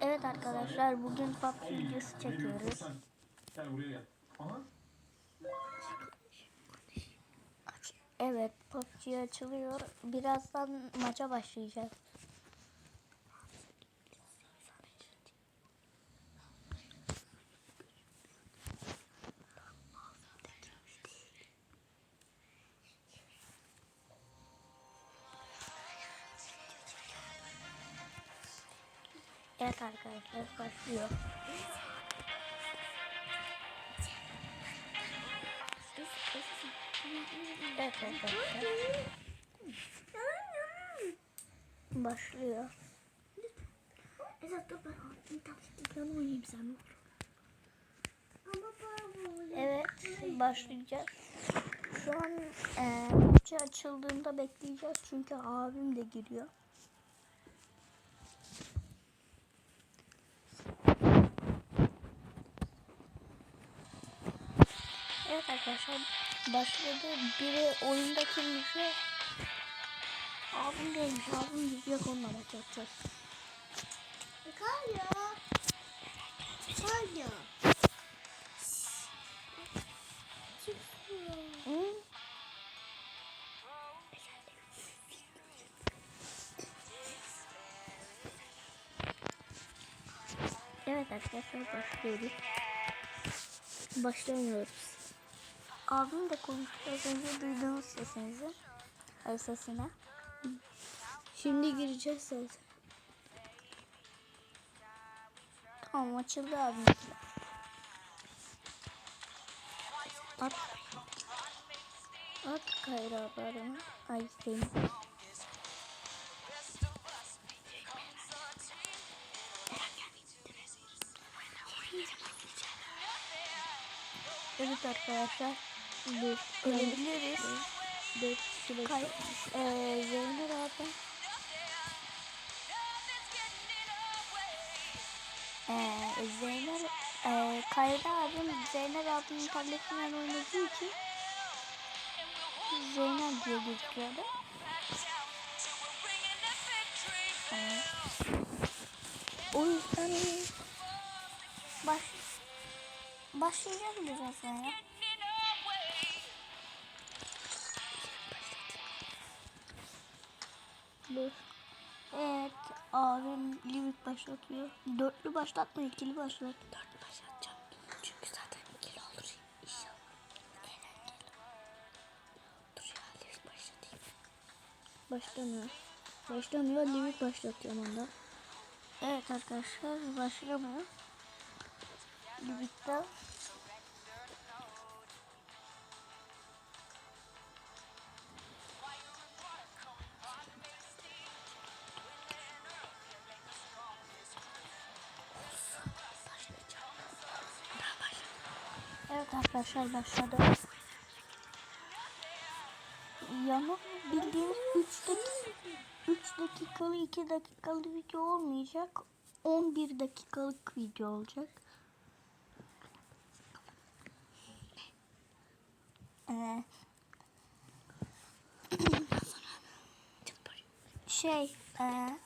Evet arkadaşlar bugün PUBG videosu çekiyoruz. Gel buraya gel. Aha. Evet PUBG açılıyor. Birazdan maça başlayacağız. Evet arkadaşlar başlıyor. Evet arkadaşlar. Başlıyor. Evet başlayacağız. Şu an maçı açıldığında bekleyeceğiz çünkü abim de giriyor. Evet arkadaşlar başladı. Biri oyundaki müziğe abim gelmiş. Abim gidecek onunla maç yapacağız. Kar arkadaşlar başlıyoruz. Başlamıyoruz. Abim de konuştu. Az önce duyduğunuz sesinizi. Ay sesine. Şimdi gireceğiz zaten. Tamam açıldı abim. At. At Kayra haberini. Ay seni. Arkadaşlar. Dur. Ölebiliriz. Dört kilo. Kay eee Zeynep abi. Eee Zeynep eee Kayra abim Zeynep abinin tabletinden oynadığı için Zeynep diye gözüküyordu. O yüzden başlayacağız birazdan ya. Dur. Evet abim limit başlatıyor. Dörtlü başlatma ikili başlat. Dört başlatacağım. Çünkü zaten ikili olur inşallah. Eğlenceli. Dur ya limit başlatayım. Başlamıyor. Başlamıyor. Limit başlatıyorum onda. Evet arkadaşlar başlamıyor. Limitte. Arkadaşlar başladı. Yanı bildiğiniz 3 dakika 3 dakikalı 2 dakikalı video olmayacak. 11 dakikalık video olacak. Ee, şey e,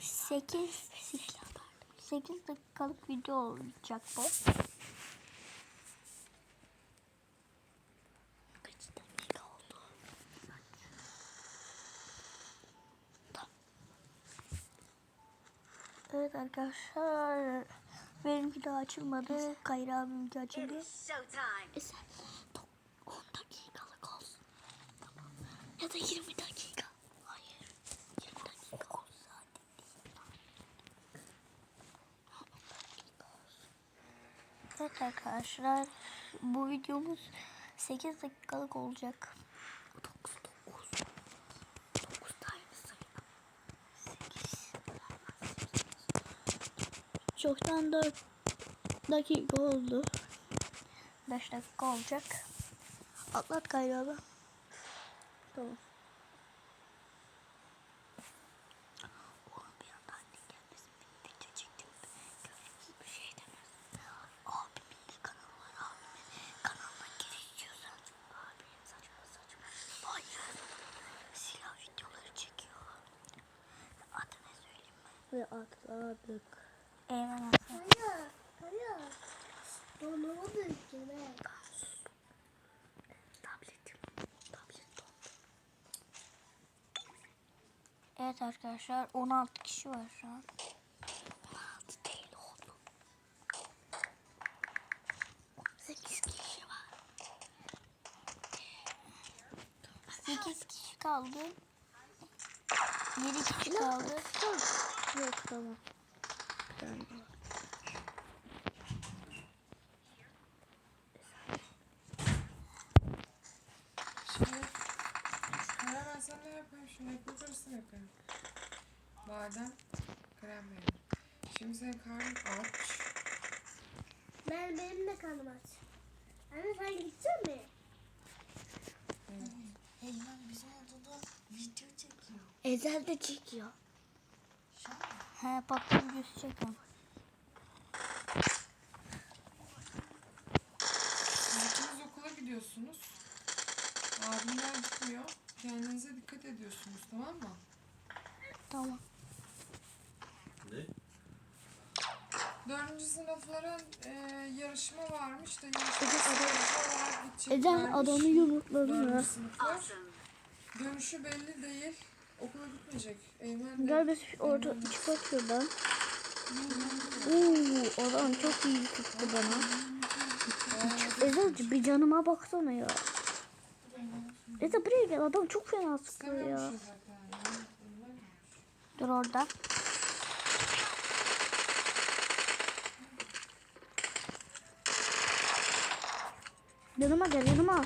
8 8 dakikalık video olacak bu. Kaç dakika oldu? Evet arkadaşlar benimki daha açılmadı. Kayra abiminki açıldı. Sen 10 dakikalık olsun. Tamam. Ya da 20 dakika. Hayır. 20 dakika olsun. Evet arkadaşlar bu videomuz 8 dakikalık olacak. 9 9. 9 tane sayı. 8. Çoktan 4 dakika oldu. 5 dakika olacak. Atlat abi. Tamam. Oğlum bir anda anne gelmesin. Bir video çektim. Görürsün bir şey demez. Abimin de kanalı var. Abimin kanalına gir istiyorsan. Abi saçma saçma. Hayır. Silah videoları çekiyor. Ve atladık. Hasan. Kaya, kaya. Büyüttüm he. Tabletim. Tablet dondu. Evet arkadaşlar 16 kişi var şu an. 16 değil oğlum. 8 kişi var. 8 kişi kaldı. 7 kişi kaldı. Yok tamam. Ben sana ne yapayım? Şimdi ekmek arası mı yapayım? Badem, krem peynir. Şimdi senin karnın aç. Ben benim de karnım aç. Anne sen gidecek mi? Eymen bizim odada video çekiyor. Ezel de çekiyor. He patlı videosu çekin. Siz okula gidiyorsunuz. Abimler gitmiyor. Kendinize dikkat ediyorsunuz tamam mı? Tamam. Ne? Dördüncü sınıfların e, yarışma varmış da Ece, yarışma. Ezel adamı yumrukladı Dördüncü mı? sınıflar. Dönüşü belli değil. Okula gitmeyecek. Eymen de Gel biz orada çıkart şuradan. Oo, adam çok iyi tuttu bana. Ezel bir canıma baksana ya. Ezel buraya gel adam çok fena sıkıyor ya. Dur orada. Yanıma gel yanıma.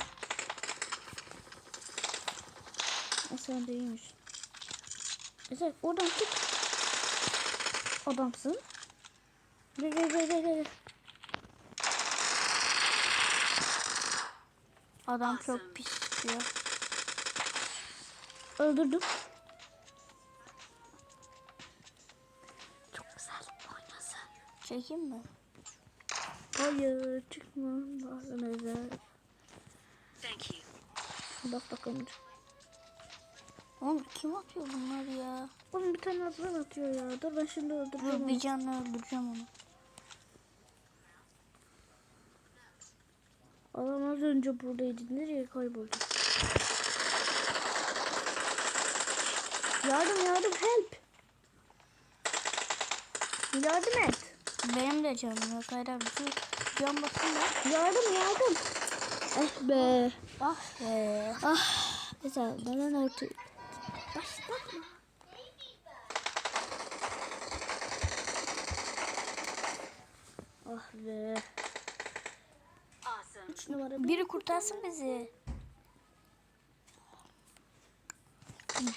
O sen değilmiş. Ezel oradan çık. Adamsın. Gel gel gel gel. gel. Adam çok pis tutuyor. Öldürdüm. Çok güzel oynasın. Çekeyim mi? Hayır çıkma. Bakın Ezel. Bak bakalım. Oğlum kim atıyor bunları ya? Oğlum bir tane atlan atıyor ya. Dur ben şimdi öldüreceğim Dur onu. bir canla öldüreceğim onu. Adam az önce buradaydı. Nereye kayboldu? Yardım yardım help. Yardım et. Benim de canım yok. Hayır abi can bakın da. Yardım yardım. Eh be. Ah be. Ah. Mesela neden orta... Başlatma. Ah be. Üç numara bir. Biri kurtarsın bizi.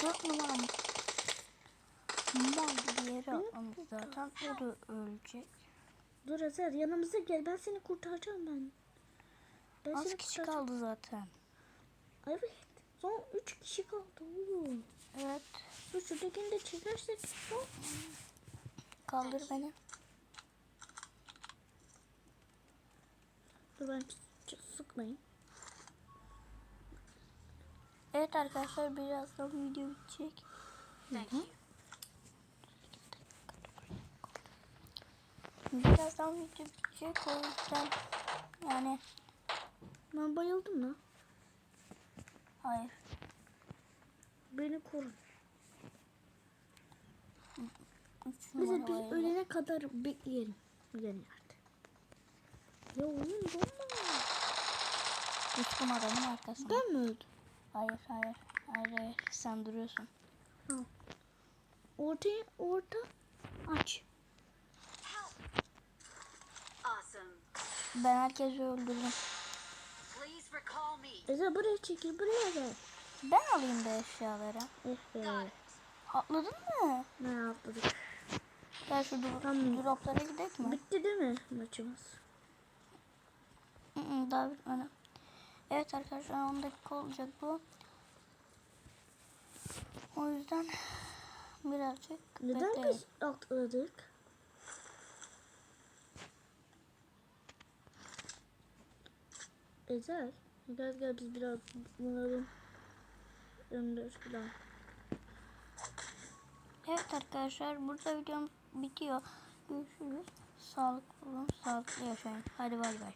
Dört numara mı? Mal bir yere atmamız zaten. O da ölecek. Dur Ezer yanımıza gel. Ben seni kurtaracağım ben. Ben Az kişi kurtaracağım. kaldı zaten. Evet. Son üç kişi kaldı oğlum. Evet. Dur şuradakini de çekersek. Kaldır beni. Dur ben sıkmayayım. Evet arkadaşlar birazdan video bitecek. Birazdan video bitecek o yüzden yani Ben bayıldım lan. hayır. Beni korun. Numara biz ölene kadar bekleyelim. Güzel yerde. Ya oğlum bomba. Üç numaranın arkasında. Ben mi öldüm? Hayır hayır. Hayır hayır. Sen duruyorsun. Ortaya orta aç. Awesome. Ben herkesi öldürdüm. Eze buraya çekil buraya gel. Ben alayım be eşyaları. Atladın mı? Ne yaptık? Gel şu Tamam. droplara gidelim mi? Bitti değil mi maçımız? Hı hı, Daha bitmedi. Evet arkadaşlar 10 dakika olacak bu. O yüzden birazcık Neden bekleyin. biz atladık? Ezel. Gel gel biz biraz bunların önünde falan. Evet Evet arkadaşlar burada videom bitiyor. Görüşürüz. Sağlıklı olun, sağlıklı yaşayın. Hadi bay bay.